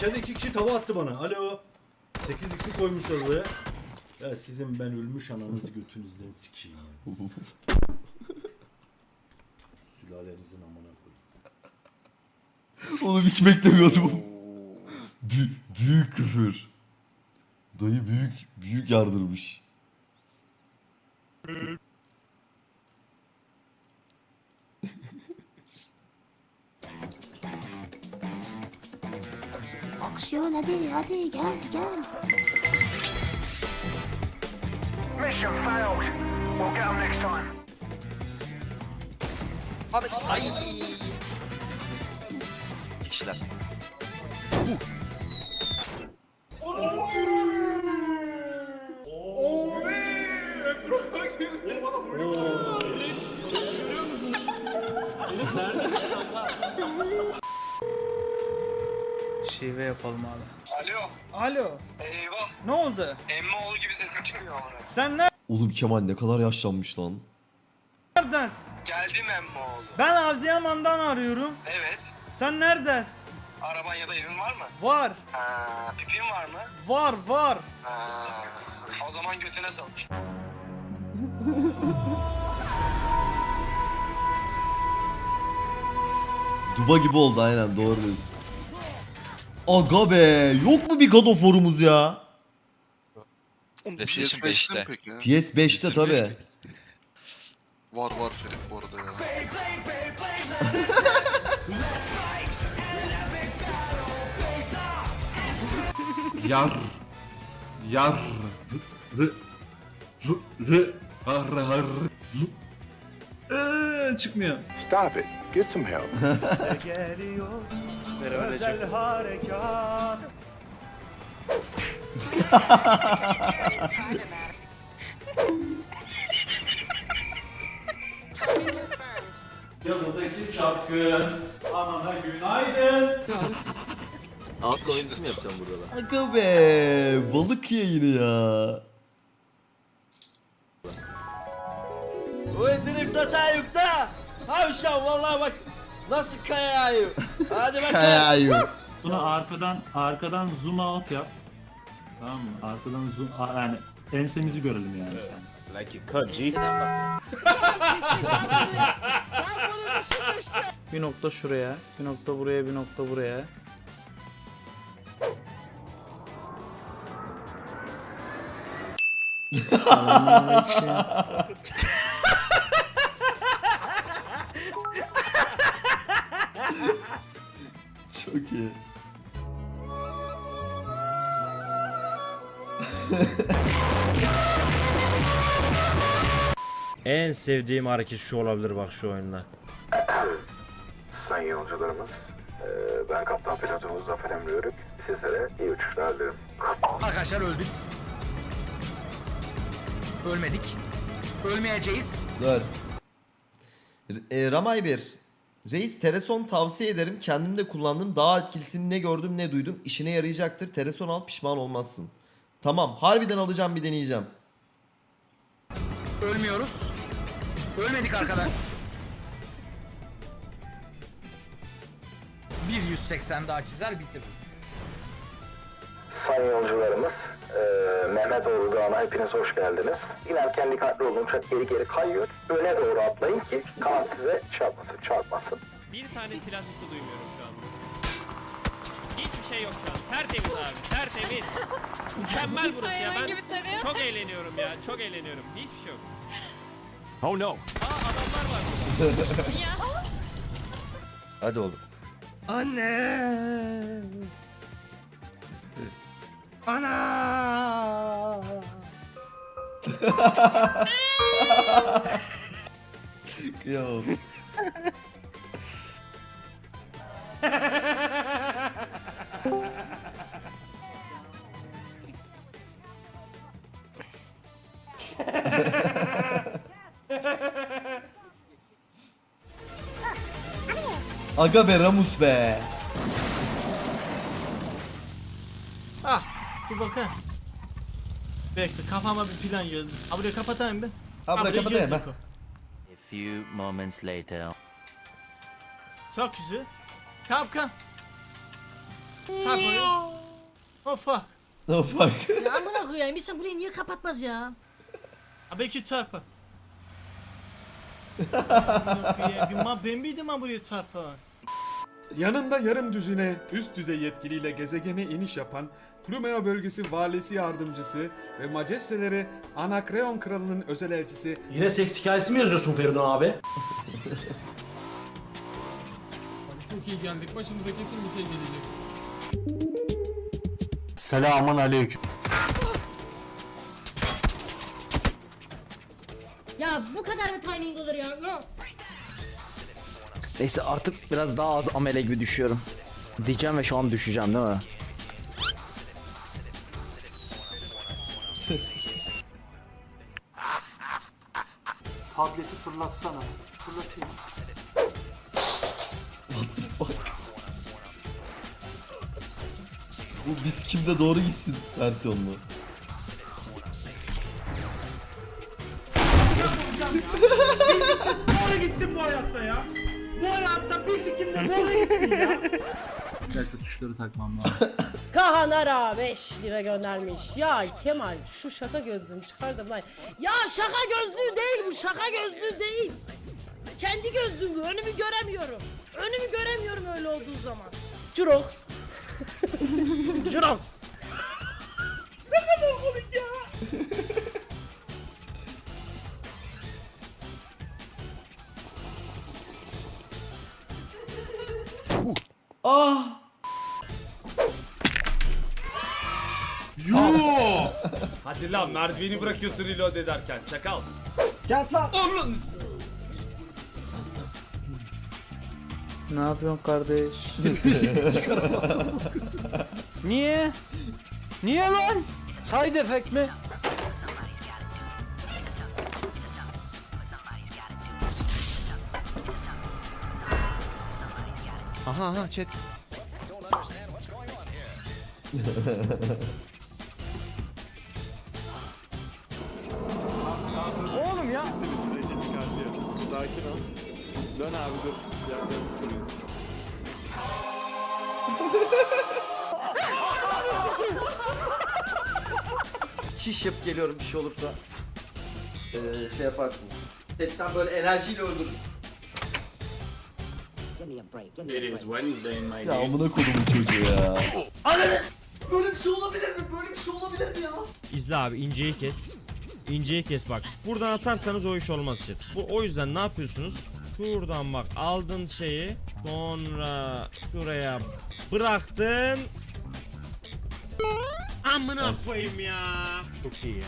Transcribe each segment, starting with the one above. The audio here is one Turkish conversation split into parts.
İçeride iki kişi tava attı bana. Alo. 8 x'i koymuşlar oraya. Ya sizin ben ölmüş ananızı götünüzden sikeyim ya. Sülalenizin amına koyayım. Oğlum hiç beklemiyordum. Bü- büyük küfür. Dayı büyük büyük yardırmış. Aksiyon hadi hadi gel gel. Mission failed. We'll get them next time. kişiler. Şive yapalım abi. Alo. Alo. Eyvah. Ne oldu? Emmoğlu gibi sesin çıkıyor ama. Sen Oğlum Kemal ne kadar yaşlanmış lan. neredesin? Geldim Emmoğlu. Ben Adıyaman'dan arıyorum. Evet. Sen neredesin? Araban ya da evin var mı? Var. Ha, pipin var mı? Var var. Ha, o zaman götüne sal. Duba gibi oldu aynen doğru diyorsun. Aga be yok mu bir God of War'umuz ya? PlayStation PS5'te mi 5'te. peki? ya? PS5'te tabi. Var var Ferit bu arada ya. Yar. Yar. R. R. R. Har har. Eee, çıkmıyor. Stop it. Get some help. Özel harekat. Yanındaki çapkın. Anana günaydın. Ağız komedisi mi yapacağım burada da? Aga be balık yayını ya. Bu drift atan yukta. Havşan vallahi bak nasıl kayayım. Hadi bakalım. Kayayım. Bunu arkadan arkadan zoom out yap. Tamam mı? Arkadan zoom a- yani ensemizi görelim yani sen. Bir nokta şuraya, bir nokta buraya, bir nokta buraya. Selamünaleyküm. Çok iyi. En sevdiğim hareket şu olabilir bak şu oyunda. Sayın yolcularımız, eee, ben kaptan pilotumuz Zafer Emre Yörük. Sizlere iyi uçuşlar dilerim. Arkadaşlar öldük. Ölmedik. Ölmeyeceğiz. Dur. R- E, Ramay 1. Reis Tereson tavsiye ederim. Kendim de kullandım. Daha etkilisini ne gördüm ne duydum. İşine yarayacaktır. Tereson al pişman olmazsın. Tamam. Harbiden alacağım bir deneyeceğim. Ölmüyoruz. Ölmedik arkadaş. 180 daha çizer bitiririz. Sayın yolcularımız, eee Mehmetoğlu Dağı'na hepiniz hoş geldiniz. İnerken dikkatli olun, uçak geri geri kayıyor. Öne doğru atlayın ki kanat size çarpmasın, çarpmasın. Bir tane silah sesi duymuyorum şu an. Hiçbir şey yok şu an. Tertemiz abi, tertemiz. Mükemmel burası ya. Ben çok eğleniyorum ya, çok eğleniyorum. Hiçbir şey yok. Oh no. Aa adamlar var burada. Hadi oğlum. Anne. Ana. Yo. Aga be Ramus be. Ah, dur bakayım. Bekle, kafama bir plan geldi. Ha burayı kapatayım ben. Ha kapatayım, ha. o. A few moments later. Çok güzel. Kapkan. Çarp oraya. Oh fuck. No fuck. Ya amına koyayım insan burayı niye kapatmaz ya? Abi iki çarpı. Bir ma ben miydim ha buraya çarpı? Yanında yarım düzine üst düzey yetkiliyle gezegene iniş yapan Plumeo bölgesi valisi yardımcısı ve majesteleri Anakreon kralının özel elçisi Yine seks hikayesi mi yazıyorsun Feridun abi? Çok iyi geldik. Başımıza kesin bir şey gelecek. Selamun aleyküm. Ya bu kadar mı timing olur ya? Neyse artık biraz daha az amele gibi düşüyorum. Diyeceğim ve şu an düşeceğim değil mi? Tableti fırlatsana. Fırlatayım. Bu biz kimde doğru gitsin versiyonlu. Doğru gitsin ya. Dakika tuşları takmam lazım. Kahan Ara 5 lira göndermiş. Ya Kemal şu şaka gözlüğünü çıkardım lan. Ya şaka gözlüğü değil bu şaka gözlüğü değil. Kendi gözlüğüm bu önümü göremiyorum. Önümü göremiyorum öyle olduğu zaman. Jurox. Jurox. Ah! Hadi lan merdiveni bırakıyorsun reload ederken çakal. ne yapıyorsun kardeş? Niye? Niye lan? Side effect mi? Aha aha chat. Oğlum ya. Çiş yapıp geliyorum bir şey olursa. Ee, şey yaparsın. Tekten böyle enerjiyle öldürün. Ya amına kodumun çocuğu ya. Ananı! Böyle bir şey olabilir mi? Böyle bir şey olabilir mi ya? İzle abi inceyi kes. İnceyi kes bak. Buradan atarsanız o iş olmaz işte. Bu o yüzden ne yapıyorsunuz? Şuradan bak aldın şeyi. Sonra şuraya bıraktın. Amına koyayım ya. Çok iyi ya.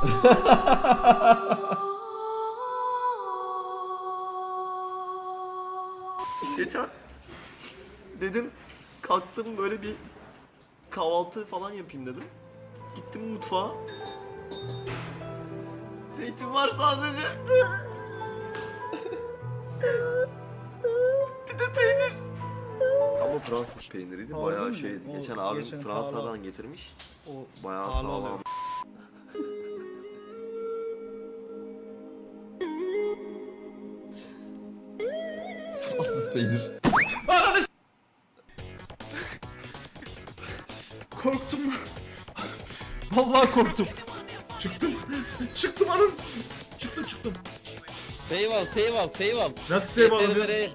Geçen dedim kalktım böyle bir kahvaltı falan yapayım dedim. Gittim mutfağa. Zeytin var sadece. bir de peynir. Ama Fransız peyniriydi. Bayağı şeydi. Geçen abim Fransa'dan getirmiş. Bayağı sağlam. Fransız peynir. Korktum. Vallahi korktum. Çıktım. Çıktım anasını. s- Çıktım çıktım. Save al, save al, save al. Nasıl save alalım? Yeterlere-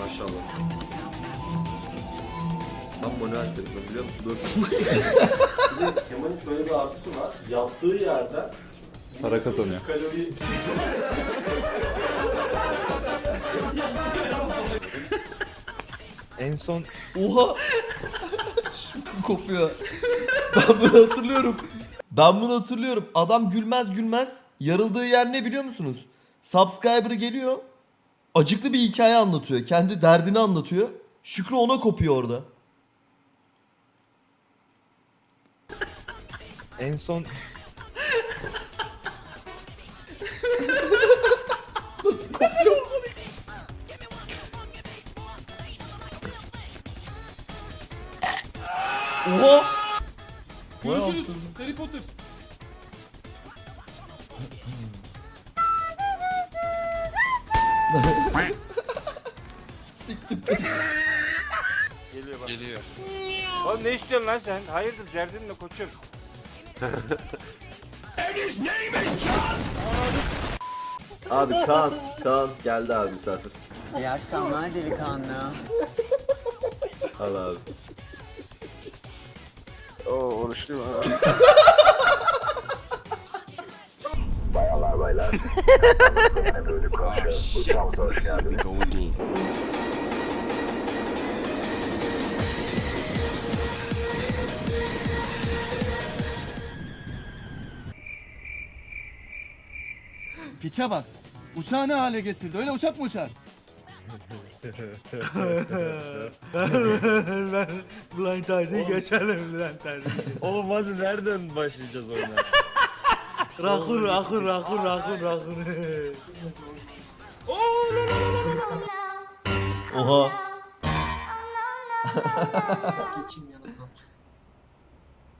Maşallah. Tam manuel seviyorum biliyor musun? Böyle Kemal'in şöyle bir artısı var. Yattığı yerden Para kazanıyor. kalori En son Oha! Kopuyor. Ben bunu hatırlıyorum. Ben bunu hatırlıyorum. Adam gülmez gülmez. Yarıldığı yer ne biliyor musunuz? Subscriber'ı geliyor. Acıklı bir hikaye anlatıyor. Kendi derdini anlatıyor. Şükrü ona kopuyor orada. En son... Nasıl kopya Oha! Görüşürüz. Harry Potter. Siktim. Geliyor bak. Geliyor. Oğlum ne istiyorsun lan sen? Hayırdır derdin ne koçum? Abi Kaan, Kaan geldi abi misafir. İyi akşamlar delikanlı. Al abi. Oo oruçluyum abi. Bayanlar baylar. Yine böyle konuşuyoruz. Uçağımıza hoş geldiniz. Piçe bak. Uçağı ne hale getirdi? Öyle uçak mı uçar? ben Blind Tide'yi geçelim Blind Tide'yi. Oğlum hadi nereden başlayacağız oyuna? Rakur rakur rakur rakur rakur. Oha.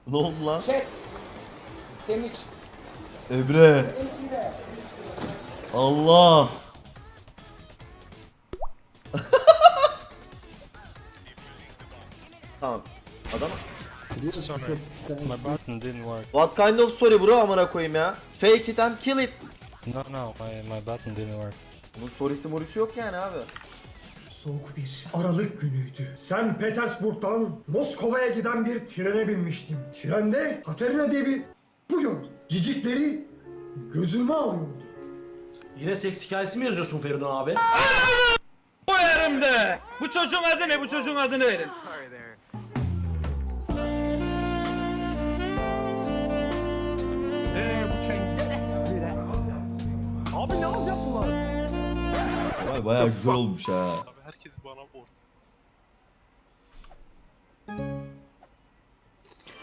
ne oldu lan? Sevinç. Emre. Allah. Tamam. Adam My button didn't work. What kind of story bro amına koyayım ya? Fake it and kill it. No no my, my button didn't work. Bunun story'si morisi yok yani abi. Soğuk bir Aralık günüydü. Sen Petersburg'dan Moskova'ya giden bir trene binmiştim. Trende Katerina diye bir bu gördüm. Cicikleri gözüme alıyordu. Yine seks hikayesi mi yazıyorsun Feridun abi? Bu yerimde. Bu çocuğun adı ne? Bu çocuğun adını verin. Çengel. Abi ne olacak bunlar? Vay bayağı güzel olmuş ha. Herkes bana bor.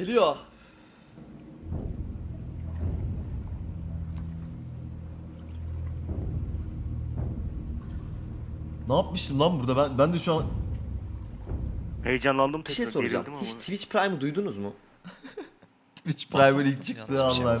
Geliyor. Ne yapmıştım lan burada ben ben de şu an Heyecanlandım Bir şey soracağım. Hiç Twitch Prime'ı duydunuz mu? Twitch Prime'ın ilk çıktığı anlar.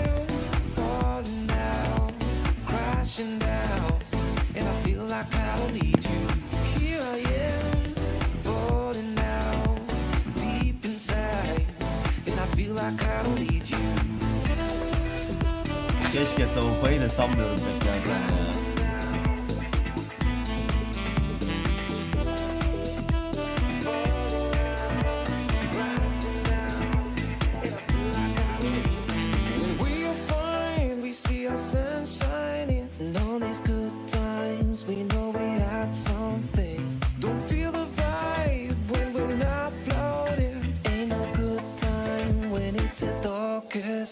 crashing down, and I feel like I don't need you. Here I am, falling now, deep inside, and I feel like I don't need you. Keşke savunmayı da sanmıyorum tekrar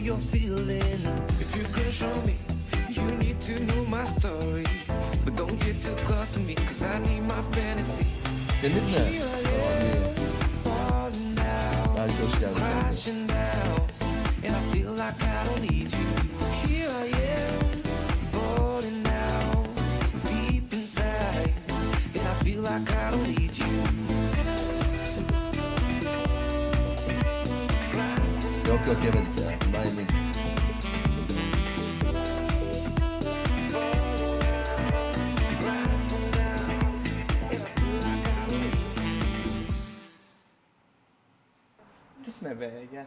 Feeling if you could show me, you need to know my story, but don't get too close to me, cause I need my fantasy. Temiz mi? Tamam iyi. Belki hoş geldin. Crashing down, and I feel like I don't need you. Here I am, falling down, deep inside, and I feel like I don't need you. Yok yok yemedik Gitme be gel.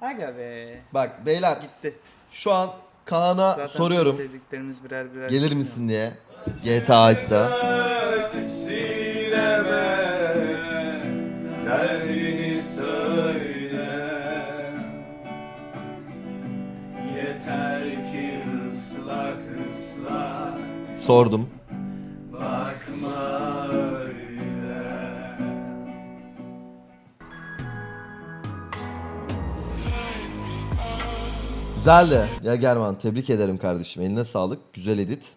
Aga be. Bak beyler Gitti. şu an Kaan'a Zaten soruyorum. sevdiklerimiz birer birer Gelir misin diye. GTA Ice'da. Sordum. Güzeldi. Ya German tebrik ederim kardeşim. Eline sağlık. Güzel edit.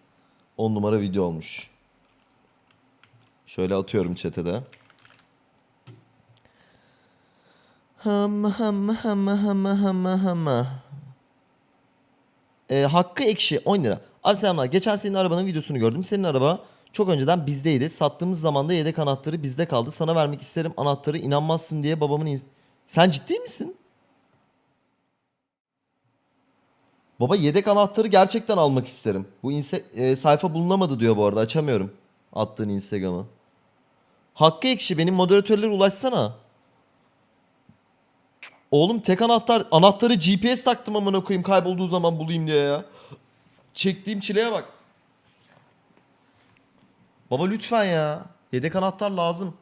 10 numara video olmuş. Şöyle atıyorum chat'e de. Hım hım hım hım hım hım. Ee, Hakkı Ekşi 10 lira. Abi selamlar. Geçen senin arabanın videosunu gördüm. Senin araba çok önceden bizdeydi. Sattığımız zaman da yedek anahtarı bizde kaldı. Sana vermek isterim anahtarı inanmazsın diye babamın... Sen ciddi misin? Baba yedek anahtarı gerçekten almak isterim. Bu inse e, sayfa bulunamadı diyor bu arada. Açamıyorum attığın Instagram'ı. Hakkı Ekşi benim moderatörlere ulaşsana. Oğlum tek anahtar anahtarı GPS taktım amına koyayım kaybolduğu zaman bulayım diye ya. Çektiğim çileye bak. Baba lütfen ya. Yedek anahtar lazım.